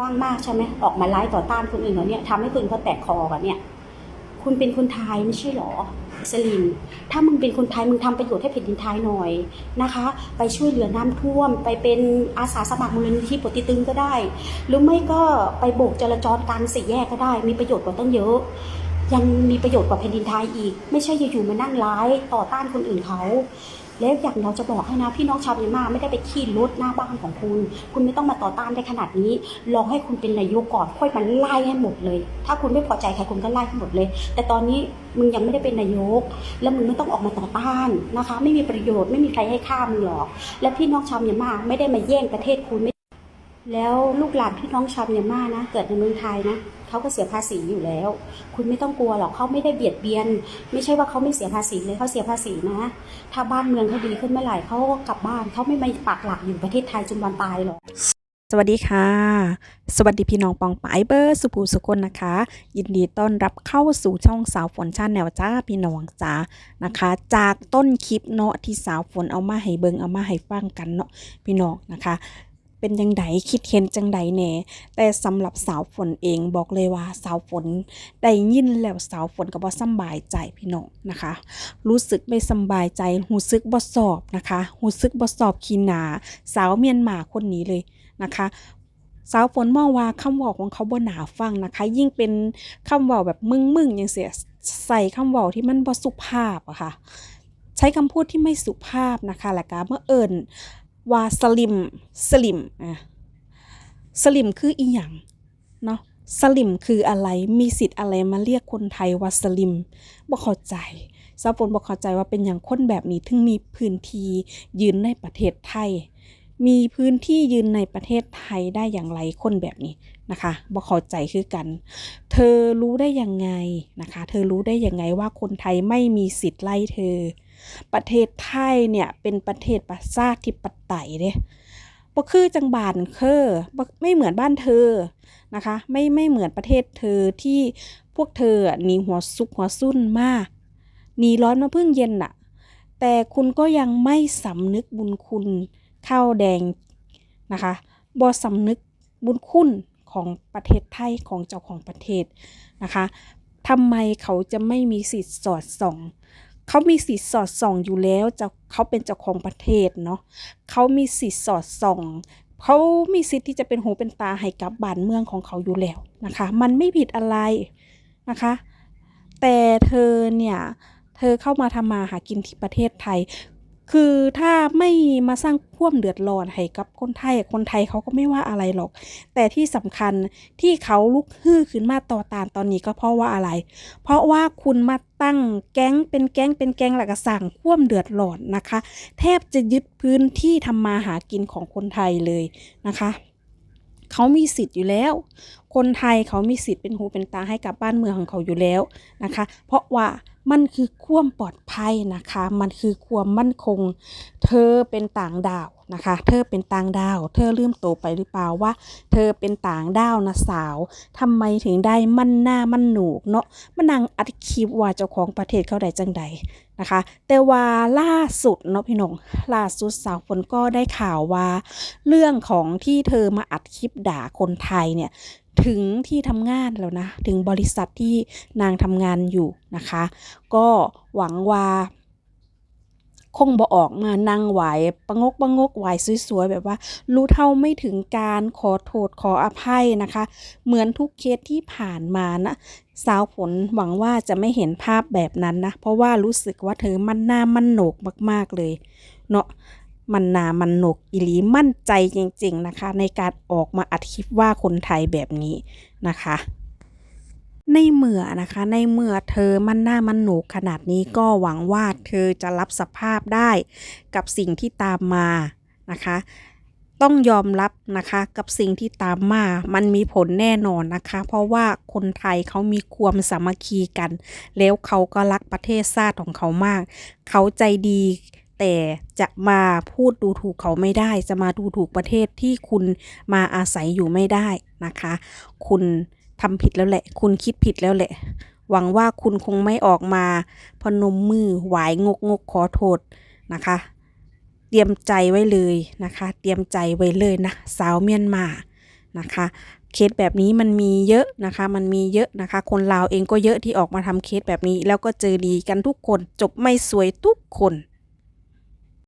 ว่างมากใช่ไหมออกมาไล่ต่อต้านคนอื่นเขาเนี่ยทำให้คนเขาแตกคอกันเนี่ย คุณเป็นคนไทยไม่ใช่หรอสลินถ้ามึงเป็นคนไทยมึงทำประโยชน์ให้แผ่นดินไทยหน่อยนะคะ ไปช่วยเหลือน้ำท่วม ไปเป็นอาสาสมัครมูลนิธิปติตึงก็ได้ หรือไม่ก็ไปโบกจราจรกลางสี่แยกก็ได้ มีประโยชน์กว่าตั้งเยอะ ยังมีประโยชน์กว่าแผ่นดินไทยอีก ไม่ใช่อยู่ๆมานั่งร้ายต่อต้านคนอื่นเขา แล้วอย่างเราจะบอกให้นะพี่น้องชาวเมียนมาไม่ได้ไปขี่รถหน้าบ้านของคุณ คุณไม่ต้องมาต่อต้านได้ขนาดนี้รอให้คุณเป็นนายกก่อนค่อยมันไล่ให้หมดเลย ถ้าคุณไม่พอใจใครคุณก็ไล่ให้หมดเลย แต่ตอนนี้มึงยังไม่ได้เป็นนายก แล้วมึงไม่ต้องออกมาต่อต้านนะคะ ไม่มีประโยชน์ไม่มีใครให้ค่ามึงหรอก และพี่น้องชาวเมียนมาไม่ได้มาแย่งประเทศคุณไม่ แล้วลูกหลานพี่น้องชาวเมียนมานะ เกิดในเมืองไทยนะเขาก็เสียภาษีอยู่แล้ว คุณไม่ต้องกลัวหรอกเขาไม่ได้เบียดเบียน ไม่ใช่ว่าเขาไม่เสียภาษีเลยเขาเสียภาษีนะ ถ้าบ้านเมืองเขาดีขึ้นเมื่อไหร่เขาก็กลับบ้านเขาไม่มาปักหลักอยู่ประเทศไทยจนวันตายหรอกสวัสดีค่ะ สวัสดีพี่น้องปองปายเบอร์สุภูสุคนนะคะ ยินดีต้อนรับเข้าสู่ช่องสาวฝนชาแนลจ้าพี่น้องจ้านะคะ จากต้นคลิปเนาะที่สาวฝนเอามาให้เบิงเอามาให้ฟังกันเนาะพี่น้องนะคะ เป็นยังไงคิดเห็นจังใดแน่แต่สำหรับสาวฝนเองบอกเลยว่าสาวฝนได้ยินแล้วสาวฝนก็บ่สบายใจพี่น้องนะคะ รู้สึกไม่สบายใจหูซึกบ่สอบนะคะหูซึกบ่สอบขีนา สาวเมียนมาคนนี้เลยนะคะสาวฝนมองว่าคำเว่าของเขาบ่หนาฟังนะคะ ยิ่งเป็นคำเว่าแบบมึงมึงย่างเสียใส่คำเว่าที่มันบ่สุภาพอะค่ะ ใช้คำพูดที่ไม่สุภาพนะคะและก็เมื่อเอิญ ว่าสลิมสลิมอะสลิมคืออีหยังเนาะสลิมคืออะไรมีสิทธิ์อะไรมาเรียกคนไทยว่าสลิมบ่เข้าใจสาวฝนบ่เข้าใจว่าเป็นอย่างคนแบบนี้ถึงมีพื้นที่ยืนในประเทศไทย มีพื้นที่ยืนในประเทศไทยได้อย่างไรคนแบบนี้นะคะบ่เข้าใจคือกัน เธอรู้ได้ยังไงนะคะ เธอรู้ได้ยังไงว่าคนไทยไม่มีสิทธิ์ไล่เธอ ประเทศไทยเนี่ยเป็นประเทศประชาธิปไตยเด้บ่คือจังบานเคอบ่ไม่เหมือนบ้านเธอนะคะ ไม่ไม่เหมือนประเทศเธอที่พวกเธอหนีหัวซุกหัวซุ่นมากหนีร้อนมาพึ่งเย็นน่ะ แต่คุณก็ยังไม่สำนึกบุญคุณข้าวแดงนะคะบ่สำนึกบุญคุณของประเทศไทยของเจ้าของประเทศนะคะทำไมเขาจะไม่มีสิทธิ์สอดส่อง เขามีสิทธิ์สอดส่องอยู่แล้วจะเขาเป็นเจ้าของประเทศเนาะเขามีสิทธิ์สอดส่องเขามีสิทธิ์ที่จะเป็นหูเป็นตาให้กับบ้านเมืองของเขาอยู่แล้วนะคะ มันไม่ผิดอะไรนะคะ แต่เธอเนี่ย เธอเข้ามาทำมาหากินที่ประเทศไทย คือถ้าไม่มาสร้างความเดือดร้อนให้กับคนไทยคนไทยเขาก็ไม่ว่าอะไรหรอก แต่ที่สำคัญที่เขาลุกฮือขึ้นมาต่อตานตอนนี้ก็เพราะว่าอะไร เพราะว่าคุณมาตั้งแก๊งเป็นแก๊งเป็นแก๊งแล้วก็สั่งควมเดือดร้อนนะคะ แทบจะยึดพื้นที่ทำมาหากินของคนไทยเลยนะคะเขามีสิทธิ์อยู่แล้ว คนไทยเขามีสิทธิ์เป็นหูเป็นตาให้กับบ้านเมืองของเขาอยู่แล้วนะคะ เพราะว่า มันคือความปลอดภัยนะคะ มันคือความมั่นคง เธอเป็นต่างดาว นะคะ เธอเป็นต่างดาว เธอลืมโตไปหรือเปล่าว่า เธอเป็นต่างดาวนะสาวทำไมถึงได้มั่นหน้ามั่นหนูกเนาะมานั่งอัดคลิปว่าเจ้าของประเทศเขาได้จังใดนะคะ แต่ว่าล่าสุดเนาะพี่น้องล่าสุดสาวฝนก็ได้ข่าวว่า เรื่องของที่เธอมาอัดคลิปด่าคนไทยเนี่ยถึงที่ทำงานแล้วนะ ถึงบริษัทที่นางทำงานอยู่นะคะ ก็หวังว่า คงบอออกมานั่งไหวประงกประงกไหวสวยๆแบบว่า รู้เท่าไม่ถึงการขอโทษขออภัยนะคะ เหมือนทุกเคสที่ผ่านมานะสาวผลหวังว่าจะไม่เห็นภาพแบบนั้นนะ เพราะว่ารู้สึกว่าเธอมันหน้ามันโหนกมาก ๆเลย เนาะมันหนามันโหนกอิลีมั่นใจจริง ๆนะคะ ในการออกมาอัดคลิปว่าคนไทยแบบนี้นะคะ ในเมื่อนะคะ ในเมื่อเธอมันหน้ามันหนกขนาดนี้ก็หวังว่าเธอจะรับสภาพได้กับสิ่งที่ตามมานะคะ ต้องยอมรับนะคะกับสิ่งที่ตามมา มันมีผลแน่นอนนะคะ เพราะว่าคนไทยเขามีความสามัคคีกัน แล้วเขาก็รักประเทศชาติของเขามาก เขาใจดีแต่จะมาพูดดูถูกเขาไม่ได้ จะมาดูถูกประเทศที่คุณมาอาศัยอยู่ไม่ได้นะคะ คุณ ทำผิดแล้วแหละ คุณคิดผิดแล้วแหละ หวังว่าคุณคงไม่ออกมาพนมมือไหวายงกงกขอโทษนะคะ เตรียมใจไว้เลยนะคะ เตรียมใจไว้เลยนะสาวเมียนมานะคะเคสแบบนี้มันมีเยอะนะคะ มันมีเยอะนะคะ คนลาวเองก็เยอะที่ออกมาทำเคสแบบนี้ แล้วก็เจอดีกันทุกคน จบไม่สวยทุกคน